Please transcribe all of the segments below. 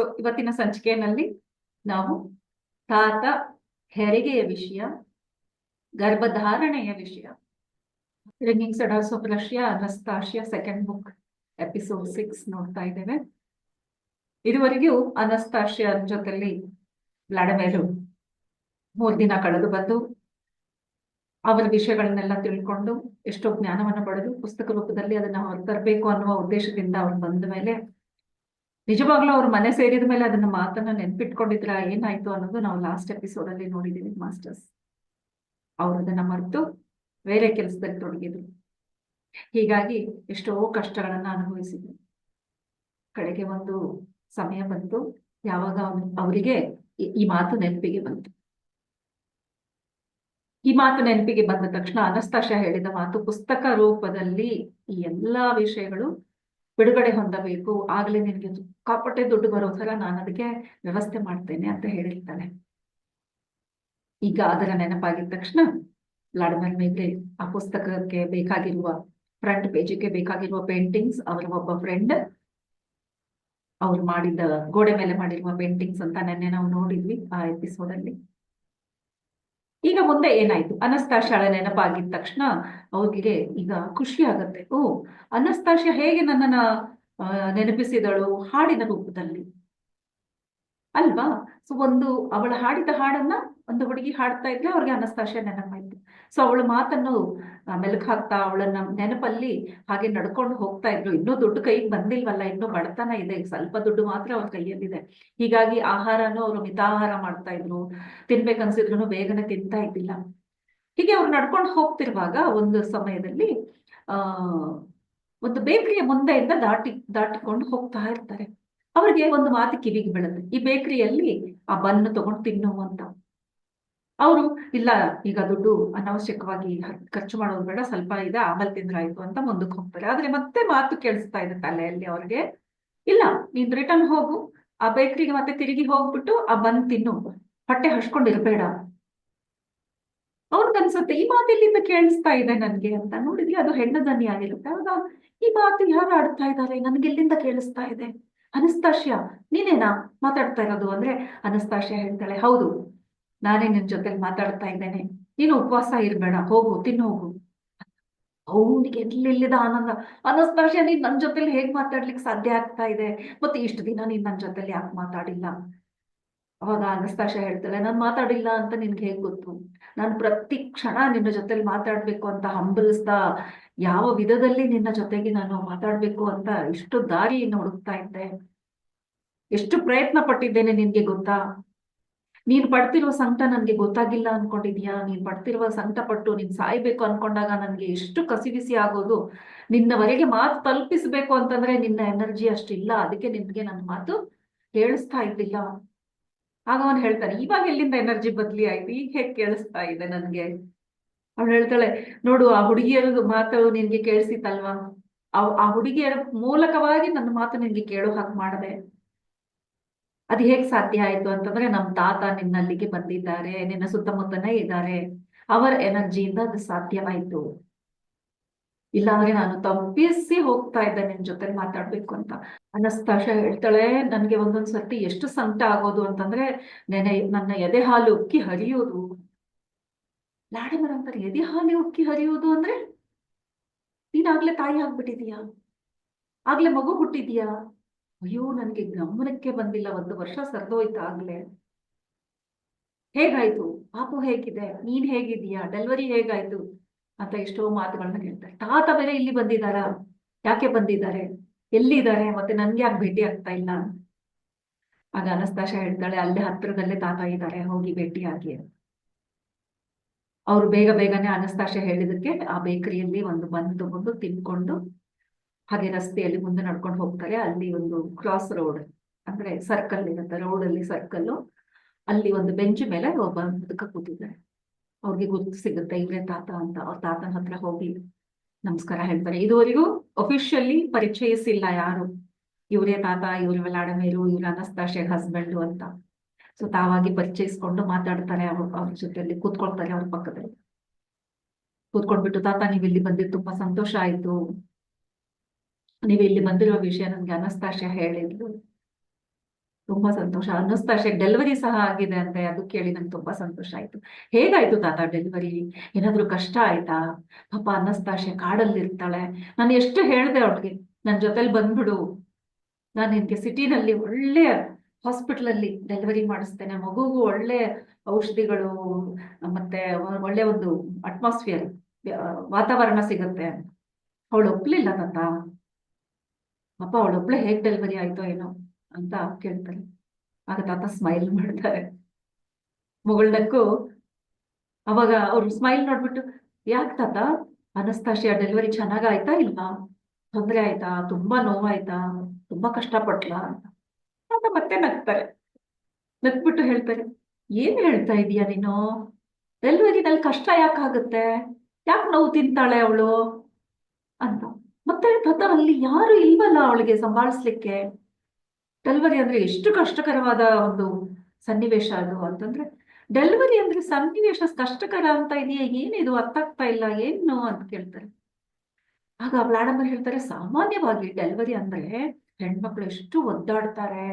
So ಇವತ್ತಿನ ಸಂಚಿಕೆಯಲ್ಲಿ ನಾವು ತಾತ ಹೆರಿಗೆಯ ವಿಷಯ, ಗರ್ಭಧಾರಣೆಯ ವಿಷಯ. Ringing cedars of Russia Anastasia second book episode six ನೋಡ್ತಾ ಇದ್ದೇವೆ. ಇದುವರೆಗೂ ಅನಸ್ತಾಶಿಯಾ ಜೊತೆಲಿ ವ್ಲಾಡಮೇರು ಮೂರ್ ದಿನ ಕಳೆದು ಬಂದು ಅವರ ವಿಷಯಗಳನ್ನೆಲ್ಲ ತಿಳ್ಕೊಂಡು ಎಷ್ಟೋ ಜ್ಞಾನವನ್ನು ಪಡೆದು ಪುಸ್ತಕ ರೂಪದಲ್ಲಿ ಅದನ್ನ ಹೊರತರಬೇಕು ಅನ್ನುವ ಉದ್ದೇಶದಿಂದ ಅವನು ಬಂದ ಮೇಲೆ ನಿಜವಾಗ್ಲೂ ಅವ್ರ ಮನೆ ಸೇರಿದ ಮೇಲೆ ಅದನ್ನ ಮಾತನ್ನ ನೆನ್ಪಿಟ್ಕೊಂಡಿದ್ರ, ಏನಾಯ್ತು ಅನ್ನೋದು ನಾವು ಲಾಸ್ಟ್ ಎಪಿಸೋಡ್ ಅಲ್ಲಿ ನೋಡಿದೀವಿ ಮಾಸ್ಟರ್ಸ್. ಅವ್ರು ಅದನ್ನ ಮರೆತು ಬೇರೆ ಕೆಲಸದಲ್ಲಿ ತೊಡಗಿದ್ರು. ಹೀಗಾಗಿ ಎಷ್ಟೋ ಕಷ್ಟಗಳನ್ನ ಅನುಭವಿಸಿದ್ರು. ಕಡೆಗೆ ಒಂದು ಸಮಯ ಬಂತು, ಯಾವಾಗ ಅವರಿಗೆ ಈ ಮಾತು ನೆನಪಿಗೆ ಬಂತು. ಈ ಮಾತು ನೆನಪಿಗೆ ಬಂದ ತಕ್ಷಣ ಅನಸ್ತಾಶ ಹೇಳಿದ ಮಾತು ಪುಸ್ತಕ ರೂಪದಲ್ಲಿ ಈ ಎಲ್ಲಾ ವಿಷಯಗಳು ಬಿಡುಗಡೆ ಹೊಂದಬೇಕು. ಆಗ್ಲೇ ನಿನ್ಗೆ ಸಿಕ್ಕಾಪಟ್ಟೆ ದುಡ್ಡು ಬರೋ ಥರ ನಾನು ಅದಕ್ಕೆ ವ್ಯವಸ್ಥೆ ಮಾಡ್ತೇನೆ ಅಂತ ಹೇಳಿರ್ತಾನೆ ಈಗ ಅದರ ನೆನಪಾಗಿದ ತಕ್ಷಣ ಲಾಡಮಲ್ ಮೇಲೆ ಆ ಪುಸ್ತಕಕ್ಕೆ ಬೇಕಾಗಿರುವ ಫ್ರಂಟ್ ಪೇಜಿಗೆ ಬೇಕಾಗಿರುವ ಪೇಂಟಿಂಗ್ಸ್ ಅವರ ಒಬ್ಬ ಫ್ರೆಂಡ್ ಅವ್ರು ಮಾಡಿದ ಗೋಡೆ ಮೇಲೆ ಮಾಡಿರುವ ಪೇಂಟಿಂಗ್ಸ್ ಅಂತ ನೆನ್ನೆ ನಾವು ನೋಡಿದ್ವಿ ಆ ಎಪಿಸೋಡ್ ಅಲ್ಲಿ ಈಗ ಮುಂದೆ ಏನಾಯ್ತು? ಅನಸ್ತಾಶಾಳ ನೆನಪಾಗಿದ ತಕ್ಷಣ ಅವ್ರಿಗೆ ಈಗ ಖುಷಿ ಆಗತ್ತೆ. ಓ ಅನಸ್ತಾಶ ಹೇಗೆ ನನ್ನನ್ನ ನೆನಪಿಸಿದಳು? ಹಾಡಿನ ರೂಪದಲ್ಲಿ. ಅಲ್ವಾ? ಸೊ ಒಂದು ಅವಳ ಹಾಡಿದ ಹಾಡನ್ನ ಒಂದು ಹುಡುಗಿ ಹಾಡ್ತಾ ಇದ್ರೆ ಅವ್ರಿಗೆ ಅನಸ್ತಾಶ ನೆನಪಾಯ್ತು. ಸೊ ಅವಳ ಮಾತನ್ನು ಮೆಲುಕು ಹಾಕ್ತಾ ಅವಳನ್ನ ನೆನಪಲ್ಲಿ ಹಾಗೆ ನಡ್ಕೊಂಡು ಹೋಗ್ತಾ ಇದ್ರು. ಇನ್ನೂ ದುಡ್ಡು ಕೈಗೆ ಬಂದಿಲ್ವಲ್ಲ, ಇನ್ನೂ ಬಡತನ ಇದೆ. ಸ್ವಲ್ಪ ದುಡ್ಡು ಮಾತ್ರ ಅವ್ರ ಕೈಯಲ್ಲಿದೆ. ಹೀಗಾಗಿ ಆಹಾರನೂ ಅವರು ಮಿತಾಹಾರ ಮಾಡ್ತಾ ಇದ್ರು. ತಿನ್ಬೇಕನ್ಸಿದ್ರು ಬೇಗನೆ ತಿಂತಾ ಇದ್ದಿಲ್ಲ. ಹೀಗೆ ಅವ್ರು ನಡ್ಕೊಂಡು ಹೋಗ್ತಿರುವಾಗ ಒಂದು ಸಮಯದಲ್ಲಿ, ಆ, ಒಂದು ಬೇಕರಿಯ ಮುಂದೆಯಿಂದ ದಾಟಿ, ದಾಟಿಕೊಂಡು ಹೋಗ್ತಾ ಇರ್ತಾರೆ. ಅವ್ರಿಗೆ ಒಂದು ಮಾತು ಕಿವಿಗೆ ಬೀಳುತ್ತೆ. ಈ ಬೇಕರಿಯಲ್ಲಿ ಆ ಬನ್ನು ತಗೊಂಡು ತಿನ್ನು ಅಂತ. ಅವರು, ಇಲ್ಲ, ಈಗ ದುಡ್ಡು ಅನಾವಶ್ಯಕವಾಗಿ ಖರ್ಚು ಮಾಡೋದು ಬೇಡ, ಸ್ವಲ್ಪ ಇದೆ, ಆಮೇಲೆ ತಿಂದ್ರಾಯ್ತು ಅಂತ ಮುಂದಕ್ಕೆ ಹೋಗ್ತಾರೆ. ಆದ್ರೆ ಮತ್ತೆ ಮಾತು ಕೇಳಿಸ್ತಾ ಇದೆ ತಲೆಯಲ್ಲಿ ಅವ್ರಿಗೆ. ಇಲ್ಲ, ನೀನ್ ರಿಟರ್ನ್ ಹೋಗು. ಆ ಬೇಕರಿಗೆ ಮತ್ತೆ ತಿರುಗಿ ಹೋಗ್ಬಿಟ್ಟು ಆ ಬಂದ್ ತಿನ್ನು. ಹೊಟ್ಟೆ ಹಚ್ಕೊಂಡಿರ್ಬೇಡ ಅವ್ರಿಗನ್ಸುತ್ತೆ ಈ ಮಾತು ಇಲ್ಲಿಂದ ಕೇಳಿಸ್ತಾ ಇದೆ ನನ್ಗೆ ಅಂತ. ನೋಡಿದ್ವಿ ಅದು ಹೆಣ್ಣು ದನಿ ಆಗಿರುತ್ತೆ. ಅವಾಗ ಈ ಮಾತು ಯಾರು ಆಡ್ತಾ ಇದ್ದಾರೆ? ನನ್ಗೆ ಇಲ್ಲಿಂದ ಕೇಳಿಸ್ತಾ ಇದೆ. ಅನಸ್ತಾಶ್ಯ, ನೀನೇನಾ ಮಾತಾಡ್ತಾ ಇರೋದು? ಅಂದ್ರೆ ಅನಸ್ತಾಶ್ಯ ಹೇಳ್ತಾಳೆ, ಹೌದು. ನಾನೇ ನಿನ್ ಜೊತೆಲಿ ಮಾತಾಡ್ತಾ ಇದ್ದೇನೆ. ನೀನು ಉಪವಾಸ ಇರ್ಬೇಡ, ಹೋಗು, ತಿನ್ನು, ಹೋಗು. ಅವನಿಗೆ ಎಲ್ಲಿಲ್ಲದ ಆನಂದ? ಅನಸ್ತಾಶ ನೀನ್ ನನ್ ಜೊತೆಲಿ ಹೇಗ್ ಮಾತಾಡ್ಲಿಕ್ಕೆ ಸಾಧ್ಯ ಆಗ್ತಾ ಇದೆ? ಮತ್ತೆ ಇಷ್ಟು ದಿನ ನೀನ್ ನನ್ ಜೊತೆಲಿ ಯಾಕೆ ಮಾತಾಡಿಲ್ಲ? ಅವಾಗ ಅನಸ್ತಾಶ ಹೇಳ್ತಾರೆ ನಾನ್ ಮಾತಾಡಿಲ್ಲ ಅಂತ ನಿನ್ಗೆ ಹೇಗ್ ಗೊತ್ತು? ನಾನು ಪ್ರತಿ ಕ್ಷಣ ನಿನ್ನ ಜೊತೆಲಿ ಮಾತಾಡ್ಬೇಕು ಅಂತ ಹಂಬಲಿಸ್ತಾ ಯಾವ ವಿಧದಲ್ಲಿ ನಿನ್ನ ಜೊತೆಗೆ ನಾನು ಮಾತಾಡ್ಬೇಕು ಅಂತ ಇಷ್ಟು ದಾರಿ ಹುಡುಕ್ತಾ ಇದ್ದೆ. ಎಷ್ಟು ಪ್ರಯತ್ನ ಪಟ್ಟಿದ್ದೇನೆ ನಿನ್ಗೆ ಗೊತ್ತಾ? ನೀನ್ ಪಡ್ತಿರುವ ಸಂಕಟ ನನ್ಗೆ ಗೊತ್ತಾಗಿಲ್ಲ ಅನ್ಕೊಂಡಿದ್ಯಾ? ನೀನ್ ಪಡ್ತಿರುವ ಸಂಕಟ ಪಟ್ಟು ನೀನ್ ಸಾಯ್ಬೇಕು ಅನ್ಕೊಂಡಾಗ ನನ್ಗೆ ಎಷ್ಟು ಕಸಿವಿಸಿ ಆಗೋದು? ನಿನ್ನವರೆಗೆ ಮಾತು ತಲುಪಿಸ್ಬೇಕು ಅಂತಂದ್ರೆ ನಿನ್ನ ಎನರ್ಜಿ ಅಷ್ಟಿಲ್ಲ. ಅದಕ್ಕೆ ನಿನ್ಗೆ ನನ್ನ ಮಾತು ಕೇಳಿಸ್ತಾ ಇದ್ದಿಲ್ಲ ಆಗ ಅವನು ಹೇಳ್ತಾನೆ, ಇವಾಗ ಎಲ್ಲಿಂದ ಎನರ್ಜಿ ಬದ್ಲಿ ಆಯ್ತು? ಈಗ ಹೇಗ್ ಕೇಳಿಸ್ತಾ ಇದೆ ನನ್ಗೆ? ಅವಳು ಹೇಳ್ತಾಳೆ, ನೋಡು, ಆ ಹುಡುಗಿಯರ ಮಾತು ನಿನ್ಗೆ ಕೇಳಿಸಿತಲ್ವಾ ಆ ಹುಡುಗಿಯರ ಮೂಲಕವಾಗಿ ನನ್ನ ಮಾತು ನಿನ್ಗೆ ಕೇಳೋ ಹಾಗೆ ಮಾಡದೆ. ಅದು ಹೇಗ್ ಸಾಧ್ಯ ಆಯ್ತು ಅಂತಂದ್ರೆ ನಮ್ ತಾತ ನಿನ್ನಲ್ಲಿಗೆ ಬಂದಿದ್ದಾರೆ, ನಿನ್ನ ಸುತ್ತಮುತ್ತನೇ ಇದ್ದಾರೆ, ಅವರ ಎನರ್ಜಿಯಿಂದ ಅದು ಸಾಧ್ಯವಾಯ್ತು. ಇಲ್ಲಾಂದ್ರೆ ನಾನು ತಪ್ಪಿಸಿ ಹೋಗ್ತಾ ಇದ್ದೆ ನಿನ್ ಜೊತೆ ಮಾತಾಡ್ಬೇಕು ಅಂತ. ಅನಸ್ತಾಶ ಹೇಳ್ತಾಳೆ, ನನ್ಗೆ ಒಂದೊಂದ್ ಸರ್ತಿ ಎಷ್ಟು ಸಂಕಟ ಆಗೋದು ಅಂತಂದ್ರೆ ನೆನೆ ನನ್ನ ಎದೆ ಹಾಲು ಉಕ್ಕಿ ಹರಿಯೋದು. ಲಾಡಿಮರ್ ಅಂತಾರೆ ಎದೆ ಹಾಲು ಉಕ್ಕಿ ಹರಿಯೋದು ಅಂದ್ರೆ ನೀನಾಗ್ಲೇ ತಾಯಿ ಆಗ್ಬಿಟ್ಟಿದೀಯಾ ಆಗ್ಲೇ ಮಗು ಹುಟ್ಟಿದ್ಯಾ ಅಯ್ಯೋ, ನನಗೆ ಗಮನಕ್ಕೆ ಬಂದಿಲ್ಲ. ಒಂದು ವರ್ಷ ಸರಿದೋಯ್ತು ಆಗ್ಲೇ ಹೇಗಾಯ್ತು? ಪಾಪು ಹೇಗಿದೆ? ನೀನ್ ಹೇಗಿದೀಯಾ ಡೆಲಿವರಿ ಹೇಗಾಯ್ತು? ಅಂತ ಎಷ್ಟೋ ಮಾತುಗಳನ್ನ ಹೇಳ್ತಾರೆ. ತಾತ ಬೇರೆ ಇಲ್ಲಿ ಬಂದಿದಾರ ಯಾಕೆ ಬಂದಿದ್ದಾರೆ? ಎಲ್ಲಿದ್ದಾರೆ? ಮತ್ತೆ ನನ್ಗೆ ಯಾಕೆ ಭೇಟಿ ಆಗ್ತಾ ಇಲ್ಲ? ಆಗ ಅನಸ್ತಾಶ ಹೇಳ್ತಾಳೆ, ಅಲ್ಲೇ ಹತ್ರದಲ್ಲೇ ತಾತ ಇದ್ದಾರೆ. ಹೋಗಿ ಭೇಟಿ ಆಗಿ ಅವ್ರು ಬೇಗ ಬೇಗನೆ ಅನಸ್ತಾಶ ಹೇಳಿದಕ್ಕೆ ಆ ಬೇಕರಿಯಲ್ಲಿ ಒಂದು ಬಂದು ತಗೊಂಡು ತಿನ್ಕೊಂಡು ಹಾಗೆ ರಸ್ತೆಯಲ್ಲಿ ಮುಂದೆ ನಡ್ಕೊಂಡು ಹೋಗ್ತಾರೆ. ಅಲ್ಲಿ ಒಂದು ಕ್ರಾಸ್ ರೋಡ್ ಅಂದ್ರೆ ಸರ್ಕಲ್ ಇರುತ್ತೆ. ರೋಡ್ ಅಲ್ಲಿ ಸರ್ಕಲ್ ಅಲ್ಲಿ ಒಂದು ಬೆಂಚ್ ಮೇಲೆ ಒಬ್ಬ ಮುದುಕ ಕೂತಿದ್ದಾರೆ ಅವ್ರಿಗೆ ಗುರುತು ಸಿಗುತ್ತೆ, ಇವ್ರೆ ತಾತ ಅಂತ. ಅವ್ರ ತಾತನ ಹತ್ರ ಹೋಗಿ ನಮಸ್ಕಾರ ಹೇಳ್ತಾರೆ. ಇದುವರೆಗೂ ಅಫಿಷಿಯಲಿ ಪರಿಚಯಿಸಿಲ್ಲ ಯಾರು. ಇವರೇ ತಾತ, ಇವ್ರ ವೆಲಾಡಮೇರು ಇವ್ರ ಅನಸ್ತಾಶೆ ಹಸ್ಬೆಂಡ್ ಅಂತ. ಸೊ ತಾವಾಗಿ ಪರಿಚಯಿಸ್ಕೊಂಡು ಮಾತಾಡ್ತಾರೆ ಅವ್ರ ಅವ್ರ ಜೊತೆಯಲ್ಲಿ ಕೂತ್ಕೊಳ್ತಾರೆ ಅವ್ರ ಪಕ್ಕದಲ್ಲಿ. ಕೂತ್ಕೊಂಡ್ಬಿಟ್ಟು, ತಾತ ನೀವು ಇಲ್ಲಿ ಬಂದಿದ್ದು ತುಂಬಾ ಸಂತೋಷ ಆಯ್ತು. ನೀವು ಇಲ್ಲಿ ಬಂದಿರೋ ವಿಷಯ ನನ್ಗೆ ಅನಸ್ತಾಶೆ ಹೇಳಿದ್ಲು ತುಂಬಾ ಸಂತೋಷ. ಅನಸ್ತಾಶೆ ಡೆಲಿವರಿ ಸಹ ಆಗಿದೆ ಅಂದ್ರೆ ಅದು ಕೇಳಿ ನಂಗೆ ತುಂಬಾ ಸಂತೋಷ ಆಯ್ತು. ಹೇಗಾಯ್ತು ತಾತ ಡೆಲಿವರಿ ಏನಾದ್ರು ಕಷ್ಟ ಆಯ್ತಾ? ಪಾಪ ಅನಸ್ತಾಶೆ ಕಾಡಲ್ಲಿ ಇರ್ತಾಳೆ. ನಾನು ಎಷ್ಟು ಹೇಳ್ದೆ ಅವಳಿಗೆ, ನನ್ ಜೊತೆಲಿ ಬಂದ್ಬಿಡು. ನಾನು ನಿನ್ಗೆ ಸಿಟಿನಲ್ಲಿ ಒಳ್ಳೆ ಹಾಸ್ಪಿಟಲ್ ಅಲ್ಲಿ ಡೆಲಿವರಿ ಮಾಡಿಸ್ತೇನೆ. ಮಗುಗೂ ಒಳ್ಳೆ ಔಷಧಿಗಳು, ಮತ್ತೆ ಒಳ್ಳೆ ಒಂದು ಅಟ್ಮಾಸ್ಫಿಯರ್ ವಾತಾವರಣ ಸಿಗುತ್ತೆ ಅಂತ. ಅವಳು ಒಪ್ಲಿಲ್ಲ ತಾತ. ಪಾಪ ಅವಳೊಬ್ಳೆ ಹೇಗ್ ಡೆಲಿವರಿ ಆಯ್ತೋ ಏನೋ ಅಂತ ಕೇಳ್ತಾರೆ. ಆಗ ತಾತ ಸ್ಮೈಲ್ ಮಾಡ್ತಾರೆ. ಮುಗುಳ್ನಕ್ಕೂ ಅವಾಗ ಅವ್ರು ಸ್ಮೈಲ್ ನೋಡ್ಬಿಟ್ಟು, ಯಾಕೆ ತಾತ? ಅನಸ್ತಾಶಿಯ ಡೆಲಿವರಿ ಚೆನ್ನಾಗ್ ಆಯ್ತಾ ಇಲ್ವಾ? ತೊಂದ್ರೆ ಆಯ್ತಾ? ತುಂಬಾ ನೋವಾಯ್ತಾ? ತುಂಬಾ ಕಷ್ಟಪಟ್ಲಾ? ಅಂತ. ತಾತ ಮತ್ತೆ ನಗ್ತಾರೆ. ನಗ್ಬಿಟ್ಟು ಹೇಳ್ತಾರೆ, ಏನ್ ಹೇಳ್ತಾ ಇದೀಯ ನೀನು? ಡೆಲಿವರಿನಲ್ಲಿ ಕಷ್ಟ ಯಾಕಾಗುತ್ತೆ ಯಾಕೆ ನೋವು ತಿಂತಾಳೆ ಅವಳು? ಅಂತ. ಮತ್ತೆ ತತ ಅಲ್ಲಿ ಯಾರು ಇಲ್ವಲ್ಲ ಅವಳಿಗೆ ಸಂಭಾಳಿಸ್ಲಿಕ್ಕೆ? ಡೆಲಿವರಿ ಅಂದ್ರೆ ಎಷ್ಟು ಕಷ್ಟಕರವಾದ ಒಂದು ಸನ್ನಿವೇಶ ಅದು ಅಂತಂದ್ರೆ, ಡೆಲಿವರಿ ಅಂದ್ರೆ ಸನ್ನಿವೇಶ ಕಷ್ಟಕರ ಅಂತ ಇದೆಯಾ? ಏನಿದು? ಅರ್ಥ ಆಗ್ತಾ ಇಲ್ಲ. ಏನು ಅಂತ ಕೇಳ್ತಾರೆ. ಆಗ ಮೇಡಮ್ ಹೇಳ್ತಾರೆ, ಸಾಮಾನ್ಯವಾಗಿ ಡೆಲಿವರಿ ಅಂದ್ರೆ ಹೆಣ್ಮಕ್ಳು ಎಷ್ಟು ಒದ್ದಾಡ್ತಾರೆ,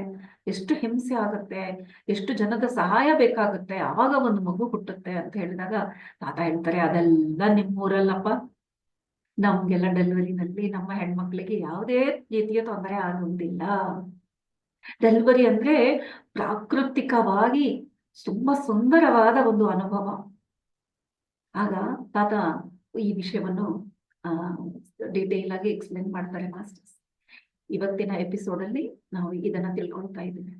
ಎಷ್ಟು ಹಿಂಸೆ ಆಗುತ್ತೆ, ಎಷ್ಟು ಜನದ ಸಹಾಯ ಬೇಕಾಗುತ್ತೆ, ಆವಾಗ ಒಂದು ಮಗು ಹುಟ್ಟುತ್ತೆ ಅಂತ ಹೇಳಿದಾಗ, ತಾತ ಹೇಳ್ತಾರೆ, ಅದೆಲ್ಲ ನಿಮ್ಮೂರಲ್ಲಪ್ಪ. ನಮ್ಗೆಲ್ಲ ಡೆಲಿವರಿನಲ್ಲಿ ನಮ್ಮ ಹೆಣ್ಮಕ್ಳಿಗೆ ಯಾವುದೇ ರೀತಿಯ ತೊಂದರೆ ಆಗುವುದಿಲ್ಲ ಡೆಲಿವರಿ ಅಂದ್ರೆ ಪ್ರಾಕೃತಿಕವಾಗಿ ತುಂಬಾ ಸುಂದರವಾದ ಒಂದು ಅನುಭವ. ಆಗ ತಾತ ಈ ವಿಷಯವನ್ನು ಡೀಟೇಲ್ ಡಿಟೇಲ್ ಆಗಿ ಎಕ್ಸ್ಪ್ಲೇನ್ ಮಾಡ್ತಾರೆ ಮಾಸ್ಟರ್ಸ್ ಇವತ್ತಿನ ಎಪಿಸೋಡ್ ಅಲ್ಲಿ ನಾವು ಇದನ್ನ ತಿಳ್ಕೊಳ್ತಾ ಇದ್ದೀವಿ.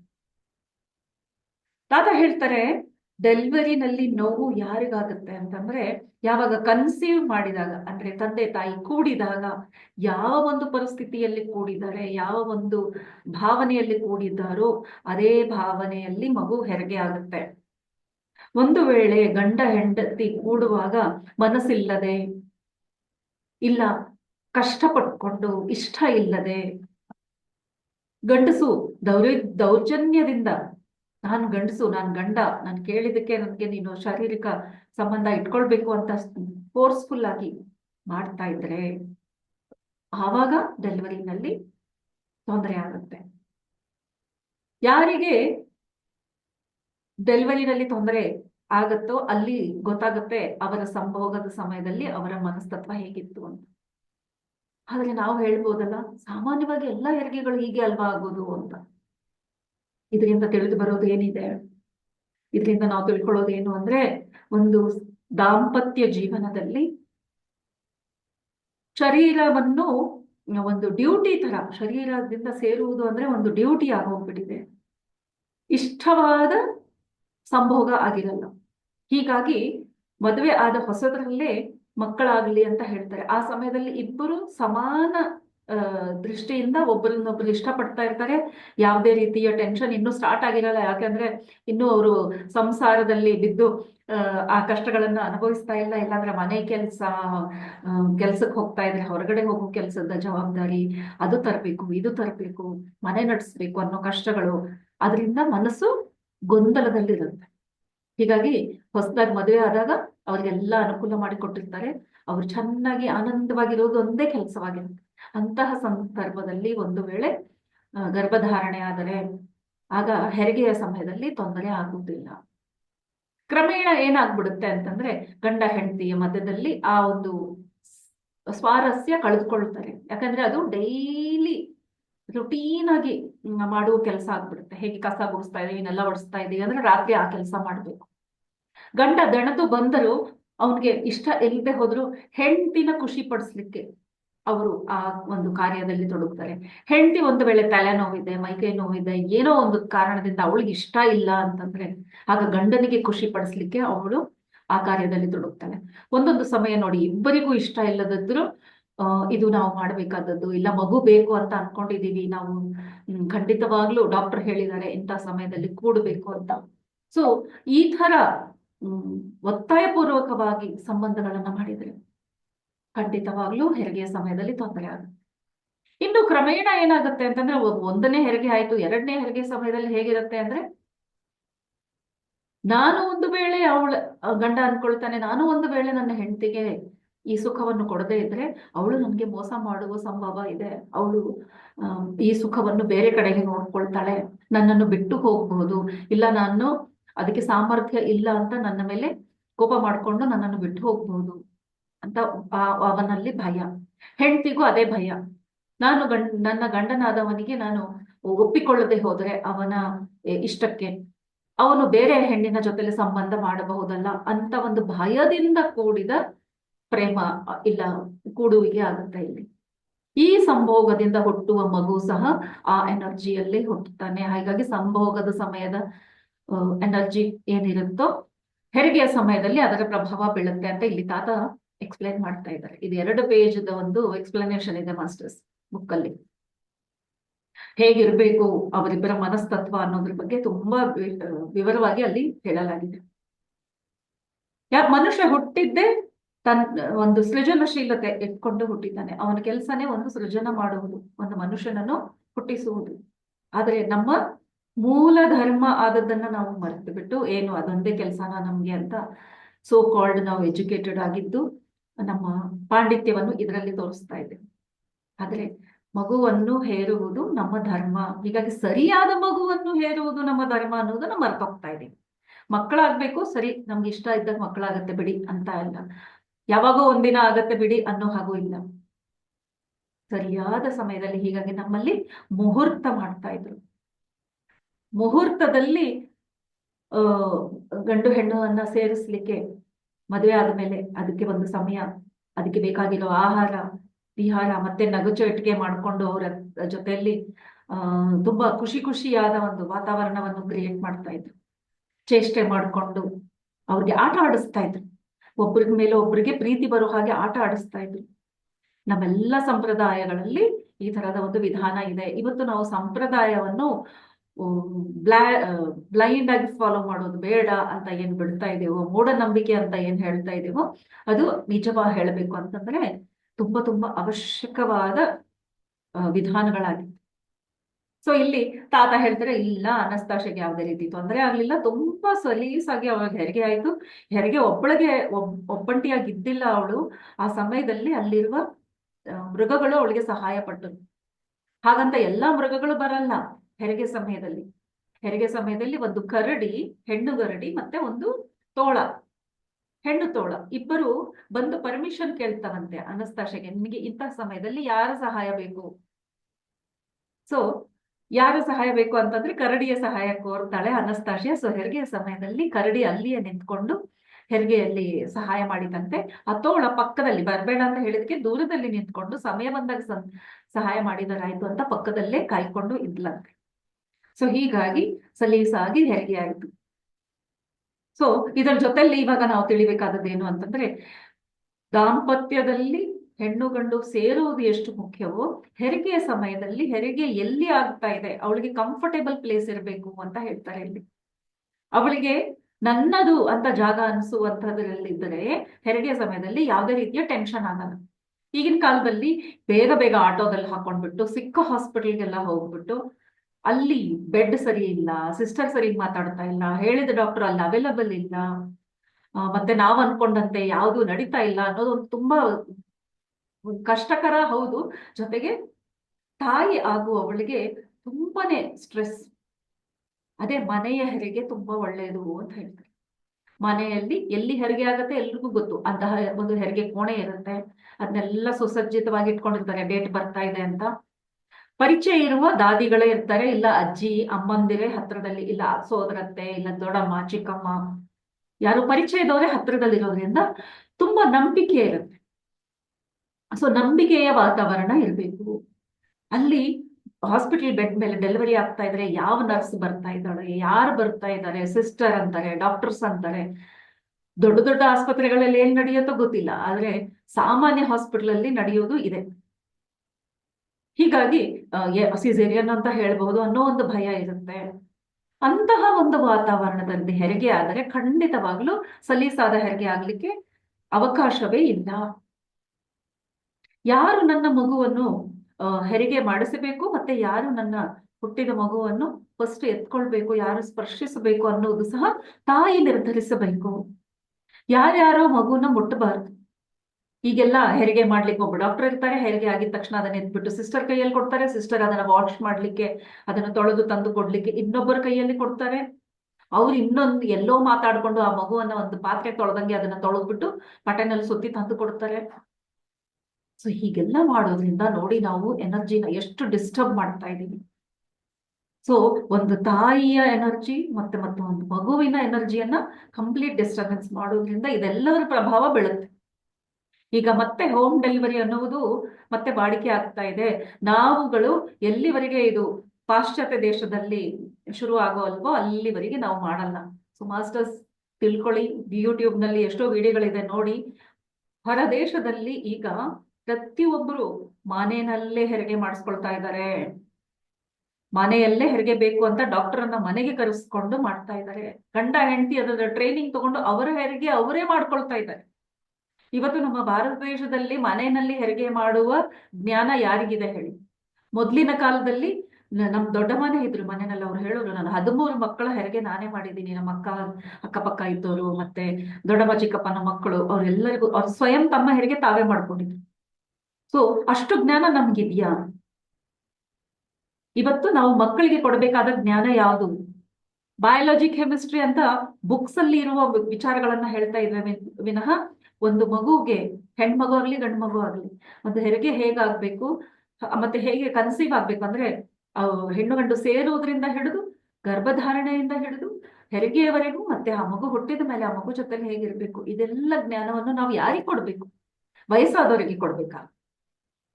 ತಾತ ಹೇಳ್ತಾರೆ ಡೆಲಿವರಿನಲ್ಲಿ ನೋವು ಯಾರಿಗಾಗುತ್ತೆ ಅಂತಂದ್ರೆ, ಯಾವಾಗ ಕನ್ಸೀವ್ ಮಾಡಿದಾಗ, ಅಂದ್ರೆ ತಂದೆ ತಾಯಿ ಕೂಡಿದಾಗ, ಯಾವ ಒಂದು ಪರಿಸ್ಥಿತಿಯಲ್ಲಿ ಕೂಡಿದ್ದಾರೆ, ಯಾವ ಒಂದು ಭಾವನೆಯಲ್ಲಿ ಕೂಡಿದ್ದಾರೋ, ಅದೇ ಭಾವನೆಯಲ್ಲಿ ಮಗು ಹೆರಿಗೆ ಆಗುತ್ತೆ. ಒಂದು ವೇಳೆ ಗಂಡ ಹೆಂಡತಿ ಕೂಡುವಾಗ ಮನಸ್ಸಿಲ್ಲದೆ, ಇಲ್ಲ ಕಷ್ಟಪಟ್ಕೊಂಡು, ಇಷ್ಟ ಇಲ್ಲದೆ, ಗಂಡಸು ದೌರ್ಯ, ದೌರ್ಜನ್ಯದಿಂದ ನಾನು ಗಂಡಸು, ನಾನು ಗಂಡ, ನಾನು ಕೇಳಿದಕ್ಕೆ ನನಗೆ ನೀನು ಶಾರೀರಿಕ ಸಂಬಂಧ ಇಟ್ಕೊಳ್ಬೇಕು ಅಂತ ಫೋರ್ಸ್ಫುಲ್ ಆಗಿ ಮಾಡ್ತಾ ಇದ್ರೆ ಆವಾಗ ಡೆಲಿವರಿನಲ್ಲಿ ತೊಂದರೆ ಆಗುತ್ತೆ. ಯಾರಿಗೆ ಡೆಲಿವರಿನಲ್ಲಿ ತೊಂದರೆ ಆಗತ್ತೋ ಅಲ್ಲಿ ಗೊತ್ತಾಗುತ್ತೆ ಅವರ ಸಂಭೋಗದ ಸಮಯದಲ್ಲಿ ಅವರ ಮನಸ್ತತ್ವ ಹೇಗಿತ್ತು ಅಂತ. ಆದ್ರೆ ನಾವು ಹೇಳ್ಬೋದಲ್ಲ, ಸಾಮಾನ್ಯವಾಗಿ ಎಲ್ಲ ಹೆರಿಗೆಗಳು ಹೀಗೆ ಅಲ್ವಾ ಆಗೋದು ಅಂತ. ಇದರಿಂದ ತಿಳಿದು ಬರೋದು ಏನಿದೆ? ಇದರಿಂದ ನಾವು ತಿಳ್ಕೊಳ್ಳೋದು ಏನು ಅಂದ್ರೆ, ಒಂದು ದಾಂಪತ್ಯ ಜೀವನದಲ್ಲಿ ಶರೀರವನ್ನು, ಒಂದು ಡ್ಯೂಟಿ ತರ, ಶರೀರದಿಂದ ಸೇರುವುದು ಅಂದ್ರೆ ಒಂದು ಡ್ಯೂಟಿ ಆಗೋಗ್ಬಿಟ್ಟಿದೆ. ಇಷ್ಟವಾದ ಸಂಭೋಗ ಆಗಿರಲ್ಲ. ಹೀಗಾಗಿ ಮದುವೆ ಆದ ಹೊಸದರಲ್ಲೇ ಮಕ್ಕಳಾಗ್ಲಿ ಅಂತ ಹೇಳ್ತಾರೆ. ಆ ಸಮಯದಲ್ಲಿ ಇಬ್ಬರು ಸಮಾನ ದೃಷ್ಟಿಯಿಂದ ಒಬ್ಬರನ್ನೊಬ್ರು ಇಷ್ಟಪಡ್ತಾ ಇರ್ತಾರೆ. ಯಾವುದೇ ರೀತಿಯ ಟೆನ್ಷನ್ ಇನ್ನೂ ಸ್ಟಾರ್ಟ್ ಆಗಿರಲ್ಲ. ಯಾಕಂದ್ರೆ ಇನ್ನೂ ಅವರು ಸಂಸಾರದಲ್ಲಿ ಬಿದ್ದು, ಆ ಕಷ್ಟಗಳನ್ನ ಅನುಭವಿಸ್ತಾ ಇಲ್ಲ. ಇಲ್ಲಾಂದ್ರೆ ಮನೆ ಕೆಲಸ ಕೆಲ್ಸಕ್ಕೆ ಹೋಗ್ತಾ ಇದ್ರೆ ಹೊರಗಡೆ ಹೋಗೋ ಕೆಲಸದ ಜವಾಬ್ದಾರಿ, ಅದು ತರಬೇಕು, ಇದು ತರಬೇಕು, ಮನೆ ನಡೆಸ್ಬೇಕು ಅನ್ನೋ ಕಷ್ಟಗಳು ಅದರಿಂದ ಮನಸ್ಸು ಗೊಂದಲದಲ್ಲಿರುತ್ತೆ. ಹೀಗಾಗಿ ಹೊಸದಾಗಿ ಮದುವೆ ಆದಾಗ ಅವ್ರಿಗೆಲ್ಲ ಅನುಕೂಲ ಮಾಡಿಕೊಟ್ಟಿರ್ತಾರೆ ಅವ್ರು ಚೆನ್ನಾಗಿ ಆನಂದವಾಗಿರೋದು ಒಂದೇ ಕೆಲಸವಾಗಿರುತ್ತೆ. ಅಂತಹ ಸಂದರ್ಭದಲ್ಲಿ ಒಂದು ವೇಳೆ ಗರ್ಭಧಾರಣೆ ಆದರೆ ಆಗ ಹೆರಿಗೆಯ ಸಮಯದಲ್ಲಿ ತೊಂದರೆ ಆಗುವುದಿಲ್ಲ. ಕ್ರಮೇಣ ಏನಾಗ್ಬಿಡುತ್ತೆ ಅಂತಂದ್ರೆ, ಗಂಡ ಹೆಂಡತಿಯ ಮಧ್ಯದಲ್ಲಿ ಆ ಒಂದು ಸ್ವಾರಸ್ಯ ಕಳೆದುಕೊಳ್ತಾರೆ ಯಾಕಂದ್ರೆ ಅದು ಡೈಲಿ ರುಟೀನ್ ಆಗಿ ಮಾಡುವ ಕೆಲಸ ಆಗ್ಬಿಡುತ್ತೆ. ಹೇಗೆ ಕಸ ಗುಡಿಸ್ತಾ ಇದೀವಿ, ನೆಲ ಒಡಿಸ್ತಾ ಇದೀವಿ ಅಂದ್ರೆ ರಾತ್ರಿ ಆ ಕೆಲಸ ಮಾಡ್ಬೇಕು. ಗಂಡ ದಣದು ಬಂದರು ಅವನ್ಗೆ ಇಷ್ಟ ಇಲ್ಲದೆ ಹೋದ್ರು ಹೆಂಡತಿನ ಖುಷಿ ಪಡಿಸ್ಲಿಕ್ಕೆ ಅವರು ಆ ಒಂದು ಕಾರ್ಯದಲ್ಲಿ ತೊಡಗ್ತಾರೆ. ಹೆಂಡತಿ ಒಂದು ವೇಳೆ ತಲೆನೋವಿದೆ ಮೈಕೈ ನೋವಿದೆ, ಏನೋ ಒಂದು ಕಾರಣದಿಂದ ಅವಳಿಗೆ ಇಷ್ಟ ಇಲ್ಲ ಅಂತಂದ್ರೆ ಆಗ ಗಂಡನಿಗೆ ಖುಷಿ ಪಡಿಸ್ಲಿಕ್ಕೆ ಅವಳು ಆ ಕಾರ್ಯದಲ್ಲಿ ತೊಡಗ್ತಾಳೆ. ಒಂದೊಂದು ಸಮಯ ನೋಡಿ, ಇಬ್ಬರಿಗೂ ಇಷ್ಟ ಇಲ್ಲದಿದ್ರು ಇದು ನಾವು ಮಾಡ್ಬೇಕಾದದ್ದು, ಇಲ್ಲ ಮಗು ಬೇಕು ಅಂತ ಅನ್ಕೊಂಡಿದೀವಿ, ನಾವು ಖಂಡಿತವಾಗ್ಲೂ ಡಾಕ್ಟರ್ ಹೇಳಿದ್ದಾರೆ, ಇಂಥ ಸಮಯದಲ್ಲಿ ಕೂಡಬೇಕು ಅಂತ. ಸೊ ಈ ತರ ಒತ್ತಾಯಪೂರ್ವಕವಾಗಿ ಸಂಬಂಧಗಳನ್ನ ಮಾಡಿದ್ರೆ ಖಂಡಿತವಾಗ್ಲೂ ಹೆರಿಗೆಯ ಸಮಯದಲ್ಲಿ ತೊಂದರೆ ಆಗುತ್ತೆ. ಇನ್ನು ಕ್ರಮೇಣ ಏನಾಗುತ್ತೆ ಅಂತಂದ್ರೆ ಒಂದನೇ ಹೆರಿಗೆ ಆಯ್ತು, ಎರಡನೇ ಹೆರಿಗೆ ಸಮಯದಲ್ಲಿ ಹೇಗಿರುತ್ತೆ ಅಂದ್ರೆ ನಾನು ಒಂದು ವೇಳೆ ಅವಳ ಗಂಡ ಅನ್ಕೊಳ್ತಾನೆ, ನಾನು ಒಂದು ವೇಳೆ ನನ್ನ ಹೆಂಡತಿಗೆ ಈ ಸುಖವನ್ನು ಕೊಡದೇ ಇದ್ರೆ ಅವಳು ನನ್ಗೆ ಮೋಸ ಮಾಡುವ ಸಂಭವ ಇದೆ, ಅವಳು ಈ ಸುಖವನ್ನು ಬೇರೆ ಕಡೆಗೆ ನೋಡ್ಕೊಳ್ತಾಳೆ, ನನ್ನನ್ನು ಬಿಟ್ಟು ಹೋಗ್ಬಹುದು, ಇಲ್ಲ ನಾನು ಅದಕ್ಕೆ ಸಾಮರ್ಥ್ಯ ಇಲ್ಲ ಅಂತ ನನ್ನ ಮೇಲೆ ಕೋಪ ಮಾಡ್ಕೊಂಡು ನನ್ನನ್ನು ಬಿಟ್ಟು ಹೋಗ್ಬಹುದು ಅಂತ ಅವನಲ್ಲಿ ಭಯ. ಹೆಂಡತಿಗೂ ಅದೇ ಭಯ. ನಾನು ಗಂಡ್, ನನ್ನ ಗಂಡನಾದವನಿಗೆ ನಾನು ಒಪ್ಪಿಕೊಳ್ಳದೆ ಹೋದ್ರೆ ಅವನ ಇಷ್ಟಕ್ಕೆ ಅವನು ಬೇರೆ ಹೆಣ್ಣಿನ ಜೊತೆಲಿ ಸಂಬಂಧ ಮಾಡಬಹುದಲ್ಲ ಅಂತ ಒಂದು ಭಯದಿಂದ ಕೂಡಿದ ಪ್ರೇಮ ಇಲ್ಲ, ಕೂಡುವಿಕೆ ಆಗುತ್ತೆ ಇಲ್ಲಿ. ಈ ಸಂಭೋಗದಿಂದ ಹುಟ್ಟುವ ಮಗು ಸಹ ಆ ಎನರ್ಜಿಯಲ್ಲಿ ಹುಟ್ಟುತ್ತಾನೆ. ಹಾಗಾಗಿ ಸಂಭೋಗದ ಸಮಯದ ಎನರ್ಜಿ ಏನಿರುತ್ತೋ ಹೆರಿಗೆಯ ಸಮಯದಲ್ಲಿ ಅದರ ಪ್ರಭಾವ ಬೀಳುತ್ತೆ ಅಂತ ಇಲ್ಲಿ ತಾತ ಎಕ್ಸ್ಪ್ಲೈನ್ ಮಾಡ್ತಾ ಇದ್ದಾರೆ. ಇದು ಎರಡು ಪೇಜ್ ಒಂದು ಎಕ್ಸ್ಪ್ಲನೇಷನ್ ಇದೆ ಮಾಸ್ಟರ್ಸ್ ಬುಕ್ ಅಲ್ಲಿ. ಹೇಗಿರ್ಬೇಕು ಅವರಿಬ್ಬರ ಮನಸ್ತತ್ವ ಅನ್ನೋದ್ರ ಬಗ್ಗೆ ತುಂಬಾ ವಿವರವಾಗಿ ಅಲ್ಲಿ ಹೇಳಲಾಗಿದೆ. ಯಾ, ಮನುಷ್ಯ ಹುಟ್ಟಿದ್ದೆ ತನ್, ಒಂದು ಸೃಜನಶೀಲತೆ ಇಟ್ಕೊಂಡು ಹುಟ್ಟಿದ್ದಾನೆ. ಅವನ ಕೆಲಸನೇ ಒಂದು ಸೃಜನ ಮಾಡುವುದು, ಒಂದು ಮನುಷ್ಯನನ್ನು ಹುಟ್ಟಿಸುವುದು. ಆದರೆ ನಮ್ಮ ಮೂಲ ಧರ್ಮ ಆದದ್ದನ್ನ ನಾವು ಮರೆತು ಬಿಟ್ಟು ಏನು ಅದೊಂದೇ ಕೆಲಸನ ನಮ್ಗೆ ಅಂತ ಸೋ ಕಾಲ್ಡ್ ನಾವು ಎಜುಕೇಟೆಡ್ ಆಗಿದ್ದು ನಮ್ಮ ಪಾಂಡಿತ್ಯವನ್ನು ಇದರಲ್ಲಿ ತೋರಿಸ್ತಾ ಇದೆ. ಆದ್ರೆ ಮಗುವನ್ನು ಹೇರುವುದು ನಮ್ಮ ಧರ್ಮ. ಹೀಗಾಗಿ ಸರಿಯಾದ ಮಗುವನ್ನು ಹೇರುವುದು ನಮ್ಮ ಧರ್ಮ ಅನ್ನೋದನ್ನ ಮರ್ತೋಗ್ತಾ ಇದೆ. ಮಕ್ಕಳಾಗ್ಬೇಕು, ಸರಿ, ನಮ್ಗೆ ಇಷ್ಟ ಇದ್ದಾಗ ಮಕ್ಕಳಾಗತ್ತೆ ಬಿಡಿ ಅಂತ ಇಲ್ಲ ಯಾವಾಗೋ ಒಂದಿನ ಆಗತ್ತೆ ಬಿಡಿ ಅನ್ನೋ ಹಾಗೂ ಇಲ್ಲ. ಸರಿಯಾದ ಸಮಯದಲ್ಲಿ ಹೀಗಾಗಿ ನಮ್ಮಲ್ಲಿ ಮುಹೂರ್ತ ಮಾಡ್ತಾ ಇದ್ರು. ಮುಹೂರ್ತದಲ್ಲಿ ಗಂಡು ಹೆಣ್ಣನ್ನ ಸೇರಿಸ್ಲಿಕ್ಕೆ ಮದುವೆ ಆದ್ಮೇಲೆ ಅದಕ್ಕೆ ಒಂದು ಸಮಯ, ಅದಕ್ಕೆ ಬೇಕಾಗಿರೋ ಆಹಾರ, ವಿಹಾರ, ಮತ್ತೆ ನಗುಚಟುಗೆ ಮಾಡ್ಕೊಂಡು ಅವರ ಜೊತೆಯಲ್ಲಿ ತುಂಬಾ ಖುಷಿ ಖುಷಿಯಾದ ಒಂದು ವಾತಾವರಣವನ್ನು ಕ್ರಿಯೇಟ್ ಮಾಡ್ತಾ ಇದ್ರು. ಚೇಷ್ಟೆ ಮಾಡ್ಕೊಂಡು ಅವ್ರಿಗೆ ಆಟ ಆಡಿಸ್ತಾ ಇದ್ರು. ಒಬ್ರಿಗೆ ಮೇಲೆ ಒಬ್ರಿಗೆ ಪ್ರೀತಿ ಬರೋ ಹಾಗೆ ಆಟ ಆಡಿಸ್ತಾ ಇದ್ರು. ನಮ್ಮೆಲ್ಲ ಸಂಪ್ರದಾಯಗಳಲ್ಲಿ ಈ ತರದ ಒಂದು ವಿಧಾನ ಇದೆ. ಇವತ್ತು ನಾವು ಸಂಪ್ರದಾಯವನ್ನು ಬ್ಲಾ ಬ್ಲೈಂಡ್ ಆಗಿ ಫಾಲೋ ಮಾಡೋದು ಬೇಡ ಅಂತ ಏನ್ ಬಿಡ್ತಾ ಇದೀವೋ, ಮೂಢನಂಬಿಕೆ ಅಂತ ಏನ್ ಹೇಳ್ತಾ ಇದೀವೋ, ಅದು ನಿಜವಾಗಿ ಹೇಳಬೇಕು ಅಂತಂದ್ರೆ ತುಂಬಾ ತುಂಬಾ ಅವಶ್ಯಕವಾದ ವಿಧಾನಗಳಾಗಿತ್ತು ಸೊ, ಇಲ್ಲಿ ತಾತ ಹೇಳ್ತಾರೆ, ಇಲ್ಲ, ಅನಸ್ತಾಶೆಗೆ ಯಾವುದೇ ರೀತಿ ತೊಂದರೆ ಆಗ್ಲಿಲ್ಲ. ತುಂಬಾ ಸಲೀಸಾಗಿ ಅವಳ ಹೆರಿಗೆ ಆಯ್ತು. ಹೆರಿಗೆ ಒಬ್ಬಳಿಗೆ ಒಬ್, ಒಬ್ಬಂಟಿಯಾಗಿದ್ದಿಲ್ಲ ಅವಳು. ಆ ಸಮಯದಲ್ಲಿ ಅಲ್ಲಿರುವ ಮೃಗಗಳು ಅವಳಿಗೆ ಸಹಾಯ ಪಟ್ಟರು. ಹಾಗಂತ ಎಲ್ಲಾ ಮೃಗಗಳು ಬರಲ್ಲ. ಹೆರಿಗೆ ಸಮಯದಲ್ಲಿ. ಹೆರಿಗೆ ಸಮಯದಲ್ಲಿ ಒಂದು ಕರಡಿ, ಹೆಣ್ಣು ಗರಡಿ ಮತ್ತೆ ಒಂದು ತೋಳ. ಹೆಣ್ಣು ತೋಳ. ಇಬ್ಬರು ಬಂದು ಪರ್ಮಿಷನ್ ಕೇಳ್ತವಂತೆ ಅನಸ್ತಾಶೆಗೆ. ನಿಮಗೆ ಇಂತಹ ಸಮಯದಲ್ಲಿ ಯಾರ ಸಹಾಯ ಬೇಕು? ಸೊ ಯಾರ ಸಹಾಯ ಬೇಕು ಅಂತಂದ್ರೆ ಕರಡಿಯ ಸಹಾಯ ಕೋರ್ತಾಳೆ ಅನಸ್ತಾಶೆ ಸೊ ಹೆರಿಗೆಯ ಸಮಯದಲ್ಲಿ ಕರಡಿ ಅಲ್ಲಿಯೇ ನಿಂತ್ಕೊಂಡು ಹೆರಿಗೆಯಲ್ಲಿ ಸಹಾಯ ಮಾಡಿದಂತೆ. ಆ ತೋಳ ಪಕ್ಕದಲ್ಲಿ, ಬರಬೇಡ ಅಂತ ಹೇಳಿದಕ್ಕೆ ದೂರದಲ್ಲಿ ನಿಂತ್ಕೊಂಡು ಸಮಯ ಬಂದಾಗ ಸಹಾಯ ಮಾಡಿದರಾಯ್ತು ಅಂತ ಪಕ್ಕದಲ್ಲೇ ಕಾಯ್ಕೊಂಡು ಇದ್ಲಂತೆ. ಸೊ ಹೀಗಾಗಿ ಸಲೀಸಾಗಿ ಹೆರಿಗೆ ಆಯಿತು. ಸೊ ಇದರ ಜೊತೆಯಲ್ಲಿ ಇವಾಗ ನಾವು ತಿಳಿಬೇಕಾದದ್ದು ಏನು ಅಂತಂದ್ರೆ, ದಾಂಪತ್ಯದಲ್ಲಿ ಹೆಣ್ಣು ಗಂಡು ಸೇರುವುದು ಎಷ್ಟು ಮುಖ್ಯವೋ, ಹೆರಿಗೆಯ ಸಮಯದಲ್ಲಿ ಹೆರಿಗೆ ಎಲ್ಲಿ ಆಗ್ತಾ ಇದೆ, ಅವಳಿಗೆ ಕಂಫರ್ಟೇಬಲ್ ಪ್ಲೇಸ್ ಇರಬೇಕು ಅಂತ ಹೇಳ್ತಾರೆ ಇಲ್ಲಿ. ಅವಳಿಗೆ ನನ್ನದು ಅಂತ ಜಾಗ ಅನಿಸುವಂತದ್ರಲ್ಲಿದ್ದರೆ ಹೆರಿಗೆಯ ಸಮಯದಲ್ಲಿ ಯಾವುದೇ ರೀತಿಯ ಟೆನ್ಷನ್ ಆಗಲ್ಲ. ಈಗಿನ ಕಾಲದಲ್ಲಿ ಬೇಗ ಬೇಗ ಆಟೋದಲ್ಲಿ ಹಾಕೊಂಡ್ಬಿಟ್ಟು, ಸಿಕ್ಕ ಹಾಸ್ಪಿಟಲ್ಗೆಲ್ಲ ಹೋಗ್ಬಿಟ್ಟು ಅಲ್ಲಿ ಬೆಡ್ ಸರಿ ಇಲ್ಲ ಸಿಸ್ಟರ್ ಸರಿ ಮಾತಾಡ್ತಾ ಇಲ್ಲ, ಹೇಳಿದ ಡಾಕ್ಟರ್ ಅಲ್ಲಿ ಅವೈಲಬಲ್ ಇಲ್ಲ. ಮತ್ತೆ ನಾವ್ ಅನ್ಕೊಂಡಂತೆ ಯಾವುದು ನಡೀತಾ ಇಲ್ಲ ಅನ್ನೋದು ಒಂದು ತುಂಬಾ ಕಷ್ಟಕರ ಹೌದು. ಜೊತೆಗೆ ತಾಯಿ ಆಗುವವಳಿಗೆ ತುಂಬಾನೇ ಸ್ಟ್ರೆಸ್ ಅದೇ ಮನೆಯ ಹೆರಿಗೆ ತುಂಬಾ ಒಳ್ಳೆಯದು ಅಂತ ಹೇಳ್ತಾರೆ. ಮನೆಯಲ್ಲಿ ಎಲ್ಲಿ ಹೆರಿಗೆ ಆಗತ್ತೆ ಎಲ್ರಿಗೂ ಗೊತ್ತು. ಅಂತಹ ಒಂದು ಹೆರಿಗೆ ಕೋಣೆ ಇರುತ್ತೆ. ಅದನ್ನೆಲ್ಲ ಸುಸಜ್ಜಿತವಾಗಿ ಇಟ್ಕೊಂಡಿರ್ತಾರೆ. ಡೇಟ್ ಬರ್ತಾ ಇದೆ ಅಂತ. ಪರಿಚಯ ಇರುವ ದಾದಿಗಳೇ ಇರ್ತಾರೆ, ಇಲ್ಲ ಅಜ್ಜಿ, ಅಮ್ಮಂದಿರೇ ಹತ್ರದಲ್ಲಿ, ಇಲ್ಲ ಸೋದರತ್ತೆ, ಇಲ್ಲ ದೊಡ್ಡಮ್ಮ, ಚಿಕ್ಕಮ್ಮ. ಯಾರು ಪರಿಚಯದವರೇ ಹತ್ರದಲ್ಲಿರೋದ್ರಿಂದ ತುಂಬಾ ನಂಬಿಕೆ ಇರುತ್ತೆ. ಸೊ ನಂಬಿಕೆಯ ವಾತಾವರಣ ಇರಬೇಕು. ಅಲ್ಲಿ ಹಾಸ್ಪಿಟಲ್ ಬೆಡ್ ಮೇಲೆ ಡೆಲಿವರಿ ಆಗ್ತಾ ಇದ್ರೆ ಯಾವ ನರ್ಸ್ ಬರ್ತಾ ಇದ್ದಾಳೆ, ಯಾರು ಬರ್ತಾ ಇದ್ದಾರೆ ಸಿಸ್ಟರ್ ಅಂತಾರೆ ಡಾಕ್ಟರ್ಸ್ ಅಂತಾರೆ. ದೊಡ್ಡ ದೊಡ್ಡ ಆಸ್ಪತ್ರೆಗಳಲ್ಲಿ ಏನ್ ನಡೆಯುತ್ತೋ ಗೊತ್ತಿಲ್ಲ, ಆದ್ರೆ ಸಾಮಾನ್ಯ ಹಾಸ್ಪಿಟಲ್ ಅಲ್ಲಿ ನಡೆಯೋದು ಇದೆ. ಹೀಗಾಗಿ ಸಿಸೇರಿಯನ್ ಅಂತ ಹೇಳ್ಬಹುದು ಅನ್ನೋ ಒಂದು ಭಯ ಇರುತ್ತೆ. ಅಂತಹ ಒಂದು ವಾತಾವರಣದಲ್ಲಿ ಹೆರಿಗೆ ಆದರೆ ಖಂಡಿತವಾಗ್ಲೂ ಸಲೀಸಾದ ಹೆರಿಗೆ ಆಗ್ಲಿಕ್ಕೆ ಅವಕಾಶವೇ ಇಲ್ಲ. ಯಾರು ನನ್ನ ಮಗುವನ್ನು ಹೆರಿಗೆ ಮಾಡಿಸಬೇಕು ಮತ್ತೆ ಯಾರು ನನ್ನ ಹುಟ್ಟಿದ ಮಗುವನ್ನು ಫಸ್ಟ್ ಎತ್ಕೊಳ್ಬೇಕು, ಯಾರು ಸ್ಪರ್ಶಿಸಬೇಕು ಅನ್ನೋದು ಸಹ ತಾಯಿ ನಿರ್ಧರಿಸಬೇಕು. ಯಾರ್ಯಾರೋ ಮಗುನ ಮುಟ್ಟಬಾರದು ಈಗೆಲ್ಲ ಹೆರಿಗೆ ಮಾಡ್ಲಿಕ್ಕೆ ಒಬ್ಬ ಡಾಕ್ಟರ್ ಇರ್ತಾರೆ, ಹೆರಿಗೆ ಆಗಿದ ತಕ್ಷಣ ಅದನ್ನ ಎತ್ಬಿಟ್ಟು ಸಿಸ್ಟರ್ ಕೈಯಲ್ಲಿ ಕೊಡ್ತಾರೆ. ಸಿಸ್ಟರ್ ಅದನ್ನ ವಾಶ್ ಮಾಡ್ಲಿಕ್ಕೆ, ಅದನ್ನ ತೊಳೆದು ತಂದು ಕೊಡ್ಲಿಕ್ಕೆ ಇನ್ನೊಬ್ಬರ ಕೈಯಲ್ಲಿ ಕೊಡ್ತಾರೆ. ಅವ್ರು ಇನ್ನೊಂದು ಎಲ್ಲೋ ಮಾತಾಡ್ಕೊಂಡು ಆ ಮಗುವನ್ನ ಒಂದು ಪಾತ್ರೆ ತೊಳೆದಂಗೆ ಅದನ್ನ ತೊಳೆದ್ಬಿಟ್ಟು ಪಟೆನಲ್ಲಿ ಸುತ್ತಿ ತಂದು ಕೊಡ್ತಾರೆ. ಸೊ ಹೀಗೆಲ್ಲ ಮಾಡೋದ್ರಿಂದ ನೋಡಿ ನಾವು ಎನರ್ಜಿನ ಎಷ್ಟು ಡಿಸ್ಟರ್ಬ್ ಮಾಡ್ತಾ ಇದ್ದೀವಿ. ಸೊ ಒಂದು ತಾಯಿಯ ಎನರ್ಜಿ ಮತ್ತೆ ಮತ್ತೆ ಒಂದು ಮಗುವಿನ ಎನರ್ಜಿಯನ್ನ ಕಂಪ್ಲೀಟ್ ಡಿಸ್ಟರ್ಬೆನ್ಸ್ ಮಾಡೋದ್ರಿಂದ ಇದೆಲ್ಲದರ ಪ್ರಭಾವ ಬೀಳುತ್ತೆ. ಈಗ ಮತ್ತೆ ಹೋಮ್ ಡೆಲಿವರಿ ಅನ್ನುವುದು ಮತ್ತೆ ಬಾಡಿಕೆ ಆಗ್ತಾ ಇದೆ. ನಾವುಗಳು ಎಲ್ಲಿವರೆಗೆ ಇದು ಪಾಶ್ಚಾತ್ಯ ದೇಶದಲ್ಲಿ ಶುರು ಆಗೋ ಅಲ್ವೋ ಅಲ್ಲಿವರೆಗೆ ನಾವು ಮಾಡಲ್ಲ. ಸೊ ಮಾಸ್ಟರ್ಸ್ ತಿಳ್ಕೊಳ್ಳಿ. ಯೂಟ್ಯೂಬ್ನಲ್ಲಿ ಎಷ್ಟೋ ವಿಡಿಯೋಗಳಿದೆ ನೋಡಿ. ಹೊರ ದೇಶದಲ್ಲಿ ಈಗ ಪ್ರತಿಯೊಬ್ಬರು ಮನೆಯಲ್ಲೇ ಹೆರಿಗೆ ಮಾಡಿಸ್ಕೊಳ್ತಾ ಇದ್ದಾರೆ. ಮನೆಯಲ್ಲೇ ಹೆರಿಗೆ ಬೇಕು ಅಂತ ಡಾಕ್ಟರ್ ಅನ್ನ ಮನೆಗೆ ಕರೆಸ್ಕೊಂಡು ಮಾಡ್ತಾ ಇದ್ದಾರೆ. ಗಂಡ, ಹೆಂಡತಿ ಅದರ ಟ್ರೈನಿಂಗ್ ತಗೊಂಡು ಅವರ ಹೆರಿಗೆ ಅವರೇ ಮಾಡ್ಕೊಳ್ತಾ ಇದ್ದಾರೆ. ಇವತ್ತು ನಮ್ಮ ಭಾರತ ದೇಶದಲ್ಲಿ ಮನೆಯಲ್ಲಿ ಹೆರಿಗೆ ಮಾಡುವ ಜ್ಞಾನ ಯಾರಿಗಿದೆ ಹೇಳಿ. ಮೊದ್ಲಿನ ಕಾಲದಲ್ಲಿ ನಮ್ ದೊಡ್ಡ ಮನೆ ಇದ್ರು ಮನೆಯಲ್ಲಿ, ಅವ್ರು ಹೇಳೋರು ನಾನು ಹದಿಮೂರು ಮಕ್ಕಳ ಹೆರಿಗೆ ನಾನೇ ಮಾಡಿದ್ದೀನಿ. ನಮ್ಮ ಅಕ್ಕ, ಅಕ್ಕಪಕ್ಕ ಇದ್ದವರು ಮತ್ತೆ ದೊಡ್ಡಮ್ಮ ಚಿಕ್ಕಪ್ಪನ ಮಕ್ಕಳು, ಅವ್ರೆಲ್ಲರಿಗೂ, ಅವ್ರು ಸ್ವಯಂ ತಮ್ಮ ಹೆರಿಗೆ ತಾವೇ ಮಾಡ್ಕೊಂಡಿದ್ರು. ಸೊ ಅಷ್ಟು ಜ್ಞಾನ ನಮ್ಗಿದ್ಯಾ? ಇವತ್ತು ನಾವು ಮಕ್ಕಳಿಗೆ ಕೊಡಬೇಕಾದ ಜ್ಞಾನ ಯಾವುದು? ಬಯಾಲಜಿ ಕೆಮಿಸ್ಟ್ರಿ ಅಂತ ಬುಕ್ಸ್ ಅಲ್ಲಿ ಇರುವ ವಿಚಾರಗಳನ್ನ ಹೇಳ್ತಾ ಇದ್ದೇವೆ ವಿನಃ. ಒಂದು ಮಗುಗೆ ಹೆಣ್ಮಗು ಆಗ್ಲಿ, ಗಂಡು ಮಗು ಆಗ್ಲಿ ಒಂದು ಹೆರಿಗೆ ಹೇಗಾಗ್ಬೇಕು? ಮತ್ತೆ ಹೇಗೆ ಕನ್ಸೀವ್ ಆಗ್ಬೇಕು? ಅಂದ್ರೆ ಹೆಣ್ಣು ಗಂಡು ಸೇರೋದ್ರಿಂದ ಹಿಡಿದು, ಗರ್ಭಧಾರಣೆಯಿಂದ ಹಿಡಿದು, ಹೆರಿಗೆಯವರೆಗೂ ಮತ್ತೆ ಆ ಮಗು ಹುಟ್ಟಿದ ಮೇಲೆ ಆ ಮಗು ಜೊತೆಲಿ ಹೇಗಿರ್ಬೇಕು? ಇದೆಲ್ಲ ಜ್ಞಾನವನ್ನು ನಾವು ಯಾರಿಗೆ ಕೊಡ್ಬೇಕು? ವಯಸ್ಸಾದವರಿಗೆ ಕೊಡ್ಬೇಕಾ?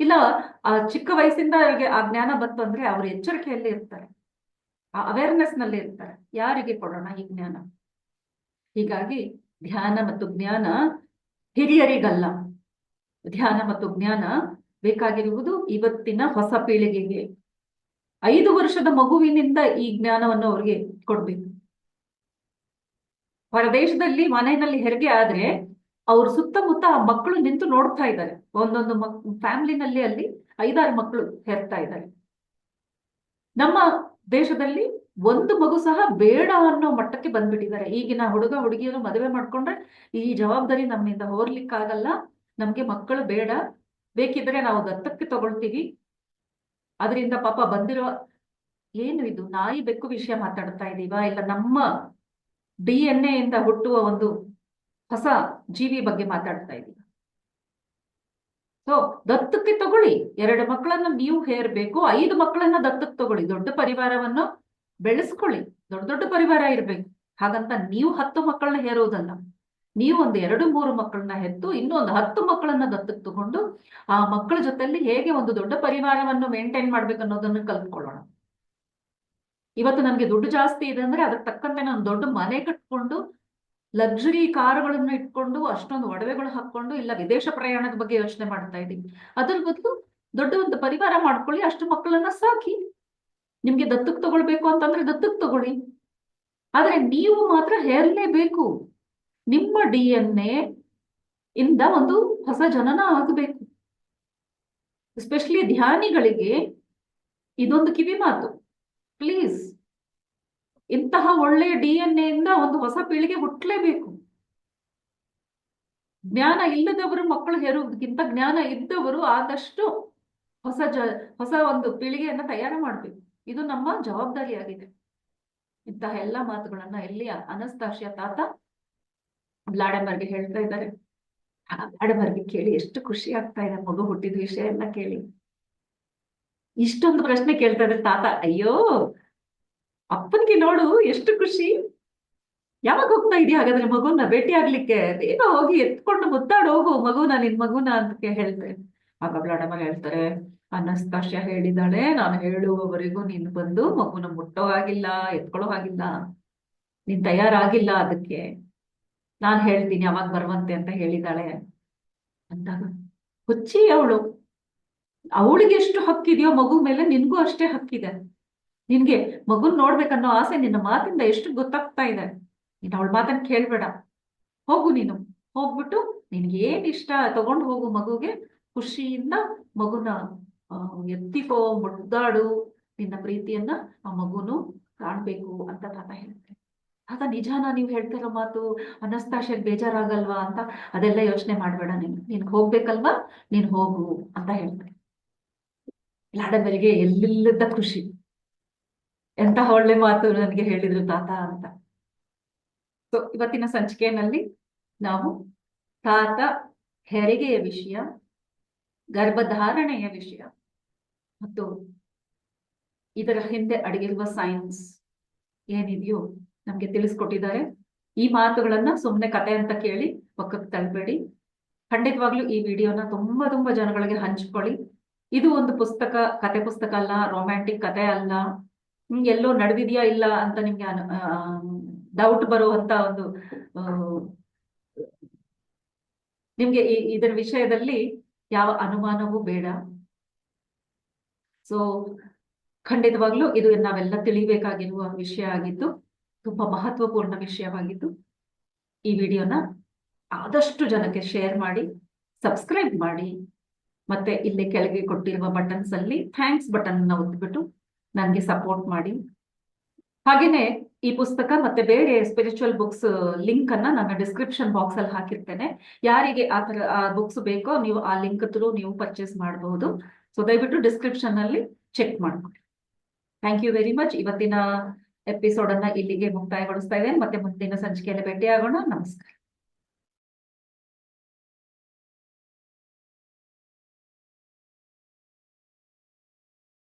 ಇಲ್ಲ, ಆ, ಚಿಕ್ಕ ವಯಸ್ಸಿಂದ ಅವರಿಗೆ ಆ ಜ್ಞಾನ ಬಂತು ಅಂದ್ರೆ ಅವ್ರ ಎಚ್ಚರಿಕೆಯಲ್ಲಿ ಇರ್ತಾರೆ. ಆ ಅವೇರ್ನೆಸ್ನಲ್ಲಿ ಇರ್ತಾರೆ. ಯಾರಿಗೆ ಕೊಡೋಣ ಈ ಜ್ಞಾನ? ಹೀಗಾಗಿ ಧ್ಯಾನ ಮತ್ತು ಜ್ಞಾನ ಹಿರಿಯರಿಗಲ್ಲ. ಧ್ಯಾನ ಮತ್ತು ಜ್ಞಾನ ಬೇಕಾಗಿರುವುದು ಇವತ್ತಿನ ಹೊಸ ಪೀಳಿಗೆಗೆ. ಐದು ವರ್ಷದ ಮಗುವಿನಿಂದ ಈ ಜ್ಞಾನವನ್ನು ಅವ್ರಿಗೆ ಕೊಡ್ಬೇಕು. ಹೊರದೇಶದಲ್ಲಿ ಮನೆಯಲ್ಲಿ ಹೆರಿಗೆ ಆದ್ರೆ ಅವ್ರ ಸುತ್ತಮುತ್ತ ಆ ಮಕ್ಕಳು ನಿಂತು ನೋಡ್ತಾ ಇದ್ದಾರೆ. ಒಂದೊಂದು ಮಕ್, ಫ್ಯಾಮಿಲಿನಲ್ಲಿ ಅಲ್ಲಿ ಐದಾರು ಮಕ್ಕಳು ಹೆರ್ತಾ ಇದ್ದಾರೆ. ನಮ್ಮ ದೇಶದಲ್ಲಿ ಒಂದು ಮಗು ಸಹ ಬೇಡ ಅನ್ನೋ ಮಟ್ಟಕ್ಕೆ ಬಂದ್ಬಿಟ್ಟಿದ್ದಾರೆ. ಈಗಿನ ಹುಡುಗ ಹುಡುಗಿಯರು ಮದುವೆ ಮಾಡ್ಕೊಂಡ್ರೆ ಈ ಜವಾಬ್ದಾರಿ ನಮ್ಮಿಂದ ಹೋರ್ಲಿಕ್ಕಾಗಲ್ಲ. ನಮ್ಗೆ ಮಕ್ಕಳು ಬೇಡ. ಬೇಕಿದ್ರೆ ನಾವು ದತ್ತಕ್ಕೆ ತಗೊಳ್ತೀವಿ. ಅದರಿಂದ ಪಾಪ ಬಂದಿರೋ ಏನು ಇದು? ನಾಯಿ ಬೆಕ್ಕು ವಿಷಯ ಮಾತಾಡ್ತಾ ಇದೀವಾ? ಇಲ್ಲ ನಮ್ಮ ಡಿ ಎನ್ ಎ ಇಂದ ಹುಟ್ಟುವ ಒಂದು ಹೊಸ ಜೀವಿ ಬಗ್ಗೆ ಮಾತಾಡ್ತಾ ಇದೀವಿ? ಸೊ ದತ್ತಕ್ಕೆ ತಗೊಳ್ಳಿ. ಎರಡು ಮಕ್ಕಳನ್ನ ನೀವು ಹೇರ್ಬೇಕು. ಐದು ಮಕ್ಕಳನ್ನ ದತ್ತಕ್ಕೆ ತಗೊಳ್ಳಿ. ದೊಡ್ಡ ಪರಿವಾರವನ್ನು ಬೆಳೆಸ್ಕೊಳ್ಳಿ. ದೊಡ್ಡ ದೊಡ್ಡ ಪರಿವಾರ ಇರ್ಬೇಕು. ಹಾಗಂತ ನೀವು ಹತ್ತು ಮಕ್ಕಳನ್ನ ಹೇರೋದಲ್ಲ. ನೀವು ಒಂದು ಎರಡು ಮೂರು ಮಕ್ಕಳನ್ನ ಹೆತ್ತು ಇನ್ನೂ ಒಂದು ಹತ್ತು ಮಕ್ಕಳನ್ನ ದತ್ತಕ್ಕೆ ತಗೊಂಡು ಆ ಮಕ್ಕಳ ಜೊತೆಯಲ್ಲಿ ಹೇಗೆ ಒಂದು ದೊಡ್ಡ ಪರಿವಾರವನ್ನು ಮೇಂಟೈನ್ ಮಾಡ್ಬೇಕು ಅನ್ನೋದನ್ನ ಕಲ್ತ್ಕೊಳ್ಳೋಣ. ಇವತ್ತು ನಮ್ಗೆ ದುಡ್ಡು ಜಾಸ್ತಿ ಇದೆ ಅಂದ್ರೆ ಅದಕ್ಕೆ ತಕ್ಕಂತೆ ನಾನು ದೊಡ್ಡ ಮನೆ ಕಟ್ಕೊಂಡು ಲಕ್ಸುರಿ ಕಾರುಗಳನ್ನ ಇಟ್ಕೊಂಡು ಅಷ್ಟೊಂದು ಒಡವೆಗಳು ಹಾಕೊಂಡು ಇಲ್ಲ ವಿದೇಶ ಪ್ರಯಾಣದ ಬಗ್ಗೆ ಯೋಚನೆ ಮಾಡ್ತಾ ಇದ್ದೀನಿ. ಅದ್ರ ಬದಲು ದೊಡ್ಡ ಒಂದು ಪರಿವಾರ ಮಾಡ್ಕೊಳ್ಳಿ, ಅಷ್ಟು ಮಕ್ಕಳನ್ನ ಸಾಕಿ. ನಿಮ್ಗೆ ದತ್ತಕ್ ತಗೊಳ್ಬೇಕು ಅಂತಂದ್ರೆ ದತ್ತಕ್ ತಗೊಳ್ಳಿ. ಆದ್ರೆ ನೀವು ಮಾತ್ರ ಹೇರಲೇಬೇಕು. ನಿಮ್ಮ ಡಿ ಎನ್ ಎ ಇಂದ ಒಂದು ಹೊಸ ಜನನ ಆಗಬೇಕು. ಎಸ್ಪೆಷಲಿ ಧ್ಯಾನಿಗಳಿಗೆ ಇದೊಂದು ಕಿವಿ ಮಾತು. ಪ್ಲೀಸ್ ಇಂತಹ ಒಳ್ಳೆ ಡಿ ಎನ್ ಎ ಇಂದ ಒಂದು ಹೊಸ ಪೀಳಿಗೆ ಹುಟ್ಟಲೇಬೇಕು ಜ್ಞಾನ ಇಲ್ಲದವರು ಮಕ್ಕಳು ಹೇರುವುದಕ್ಕಿಂತ ಜ್ಞಾನ ಇದ್ದವರು ಆದಷ್ಟು ಹೊಸ ಜ, ಹೊಸ ಒಂದು ಪೀಳಿಗೆಯನ್ನ ತಯಾರು ಮಾಡ್ಬೇಕು. ಇದು ನಮ್ಮ ಜವಾಬ್ದಾರಿಯಾಗಿದೆ ಇಂತಹ ಎಲ್ಲ ಮಾತುಗಳನ್ನ ಎಲ್ಲಿ ಅನಸ್ತಾಶಿಯ ತಾತ ಬ್ಲಾಡಂಬರ್ಗೆ ಹೇಳ್ತಾ ಇದ್ದಾರೆ. ಆ ಕೇಳಿ ಎಷ್ಟು ಖುಷಿ ಆಗ್ತಾ ಇದೆ ಮಗು ಹುಟ್ಟಿದ ವಿಷಯ ಎಲ್ಲ ಕೇಳಿ. ಇಷ್ಟೊಂದು ಪ್ರಶ್ನೆ ಕೇಳ್ತಾ ಇದ್ರೆ ತಾತ. ಅಯ್ಯೋ, ಅಪ್ಪನಿಗೆ ನೋಡು ಎಷ್ಟು ಖುಷಿ. ಯಾವಾಗ ಹೋಗ್ತಾ ಇದೆಯಾ ಹಾಗಾದ್ರೆ ಮಗುನ ಭೇಟಿ ಆಗ್ಲಿಕ್ಕೆ? ಬೇಗ ಹೋಗಿ ಎತ್ಕೊಂಡು ಮುತ್ತಾಡ್ ಹೋಗು ಮಗುನ, ನಿನ್ ಮಗುನ ಅಂತ ಹೇಳ್ತಾರೆ ಆಗ ಬ್ಲಾಡಮ್ಮ ಹೇಳ್ತಾರೆ ಅನಸ್ತಾಶ್ಯ ಹೇಳಿದಾಳೆ, ನಾನು ಹೇಳುವವರೆಗೂ ನೀನು ಬಂದು ಮಗುನ ಮುಟ್ಟೋ ಹಾಗಿಲ್ಲ, ಎತ್ಕೊಳ್ಳೋ ಹಾಗಿಲ್ಲ. ನೀನ್ ತಯಾರಾಗಿಲ್ಲ ಅದಕ್ಕೆ. ನಾನ್ ಹೇಳ್ತೀನಿ, ಅವಾಗ ಬರುವಂತೆ ಅಂತ ಹೇಳಿದಾಳೆ. ಅಂದಾಗ, ಹುಚ್ಚಿ ಅವಳು. ಅವಳಿಗೆ ಎಷ್ಟು ಹಕ್ಕಿದೆಯೋ ಮಗು ಮೇಲೆ ನಿನ್ಗೂ ಅಷ್ಟೇ ಹಕ್ಕಿದೆ. ನಿನ್ಗೆ ಮಗುನ್ ನೋಡ್ಬೇಕನ್ನೋ ಆಸೆ ನಿನ್ನ ಮಾತಿಂದ ಎಷ್ಟು ಗೊತ್ತಾಗ್ತಾ ಇದೆ? ನೀನ್ ಅವಳ ಮಾತನ್ನ ಕೇಳ್ಬೇಡ. ಹೋಗು ನೀನು. ಹೋಗ್ಬಿಟ್ಟು ನಿನ್ಗೆ ಏನ್ ಇಷ್ಟ, ತಗೊಂಡು ಹೋಗು ಮಗುಗೆ. ಖುಷಿಯಿಂದ ಮಗುನ ಎತ್ತಿಕೋ ಮುದ್ದಾಡು ನಿನ್ನ ಪ್ರೀತಿಯನ್ನ ಆ ಮಗುನು ಕಾಣ್ಬೇಕು ಅಂತ ತಾತ ಹೇಳ್ತಾರೆ. ಆಗ ನಿಜಾನ ನೀವು ಹೇಳ್ತಾರೋ ಮಾತು ಅನಸ್ತಾಶೆ ಬೇಜಾರಾಗಲ್ವಾ ಅಂತ ಅದೆಲ್ಲ ಯೋಚನೆ ಮಾಡ್ಬೇಡ ನೀನು. ನೀನ್ ಹೋಗ್ಬೇಕಲ್ವಾ? ನೀನ್ ಹೋಗು ಅಂತ ಹೇಳ್ತಾರೆ. ಲಾಡಬರಿಗೆ ಎಲ್ಲಿಲ್ಲದ ಖುಷಿ. ಎಂತ ಒಳ್ಳೆ ಮಾತು ನನಗೆ ಹೇಳಿದ್ರು ತಾತ ಅಂತ. ಸೊ ಇವತ್ತಿನ ಸಂಚಿಕೆಯಲ್ಲಿ ನಾವು ತಾತ ಹೆರಿಗೆಯ ವಿಷಯ, ಗರ್ಭಧಾರಣೆಯ ವಿಷಯ ಮತ್ತು ಇದರ ಹಿಂದೆ ಅಡಗಿರುವ ಸೈನ್ಸ್ ಏನಿದೆಯೋ ನಮ್ಗೆ ತಿಳಿಸ್ಕೊಟ್ಟಿದ್ದಾರೆ. ಈ ಮಾತುಗಳನ್ನ ಸುಮ್ಮನೆ ಕತೆ ಅಂತ ಕೇಳಿ ಪಕ್ಕಕ್ಕೆ ತಳ್ಬೇಡಿ. ಖಂಡಿತವಾಗ್ಲೂ ಈ ವಿಡಿಯೋನ ತುಂಬಾ ತುಂಬಾ ಜನಗಳಿಗೆ ಹಂಚ್ಕೊಳ್ಳಿ. ಇದು ಒಂದು ಪುಸ್ತಕ ಕತೆ ಪುಸ್ತಕ ಅಲ್ಲ ರೊಮ್ಯಾಂಟಿಕ್ ಕತೆ ಅಲ್ಲ. ಹ್ಮ್, ಎಲ್ಲೋ ನಡೆದಿದೆಯಾ ಇಲ್ಲ ಅಂತ ನಿಮ್ಗೆ ಡೌಟ್ ಬರುವಂತ ಒಂದು ನಿಮ್ಗೆ ಇದರ ವಿಷಯದಲ್ಲಿ ಯಾವ ಅನುಮಾನವೂ ಬೇಡ. ಸೊ ಖಂಡಿತವಾಗ್ಲೂ ಇದು ನಾವೆಲ್ಲ ತಿಳಿಬೇಕಾಗಿರುವ ವಿಷಯ ಆಗಿದ್ದು, ತುಂಬಾ ಮಹತ್ವಪೂರ್ಣ ವಿಷಯವಾಗಿದ್ದು, ಈ ವಿಡಿಯೋನ ಆದಷ್ಟು ಜನಕ್ಕೆ ಶೇರ್ ಮಾಡಿ, ಸಬ್ಸ್ಕ್ರೈಬ್ ಮಾಡಿ. ಮತ್ತೆ ಇಲ್ಲಿ ಕೆಳಗೆ ಕೊಟ್ಟಿರುವ ಬಟನ್ಸ್ ಅಲ್ಲಿ ಥ್ಯಾಂಕ್ಸ್ ಬಟನ್ನ ಒತ್ಬಿಟ್ಟು ನನಗೆ ಸಪೋರ್ಟ್ ಮಾಡಿ. ಹಾಗೇನೆ ಈ ಪುಸ್ತಕ ಮತ್ತೆ ಬೇರೆ ಸ್ಪಿರಿಚುವಲ್ ಬುಕ್ಸ್ ಲಿಂಕ್ ಅನ್ನ ನಾನು ಡಿಸ್ಕ್ರಿಪ್ಷನ್ ಬಾಕ್ಸ್ ಅಲ್ಲಿ ಹಾಕಿರ್ತೇನೆ. ಯಾರಿಗೆ ಆ ತರ ಆ ಬುಕ್ಸ್ ಬೇಕೋ ನೀವು ಆ ಲಿಂಕ್ ಥ್ರೂ ನೀವು ಪರ್ಚೇಸ್ ಮಾಡಬಹುದು ಸೊ ದಯವಿಟ್ಟು ಡಿಸ್ಕ್ರಿಪ್ಷನ್ ಅಲ್ಲಿ ಚೆಕ್ ಮಾಡ್ಕೊಳ್ಳಿ. ಥ್ಯಾಂಕ್ ಯು ವೆರಿ ಮಚ್ ಇವತ್ತಿನ ಎಪಿಸೋಡ್ ಅನ್ನ ಇಲ್ಲಿಗೆ ಮುಕ್ತಾಯಗೊಳಿಸ್ತಾ ಇದ್ದೇನೆ. ಮತ್ತೆ ಮುಂದಿನ ಸಂಚಿಕೆಯಲ್ಲಿ ಆಗೋಣ ನಮಸ್ಕಾರ.